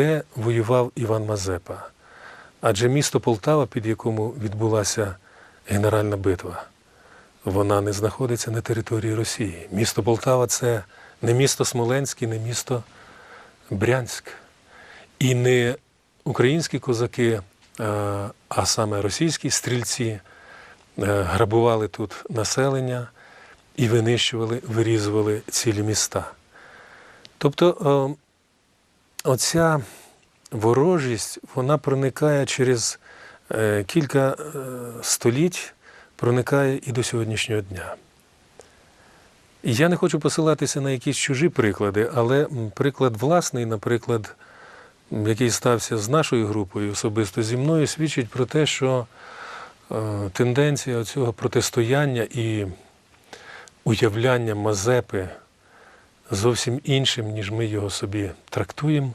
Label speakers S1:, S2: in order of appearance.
S1: де воював Іван Мазепа. Адже місто Полтава, під якому відбулася генеральна битва, вона не знаходиться на території Росії. Місто Полтава це не місто Смоленське, не місто Брянськ. І не українські козаки, е, а саме російські стрільці е, грабували тут населення і винищували, вирізували цілі міста. Тобто е, оця ворожість вона проникає через е, кілька е, століть, проникає і до сьогоднішнього дня. Я не хочу посилатися на якісь чужі приклади, але приклад власний, наприклад, який стався з нашою групою, особисто зі мною, свідчить про те, що е, тенденція цього протистояння і уявляння Мазепи зовсім іншим, ніж ми його собі трактуємо,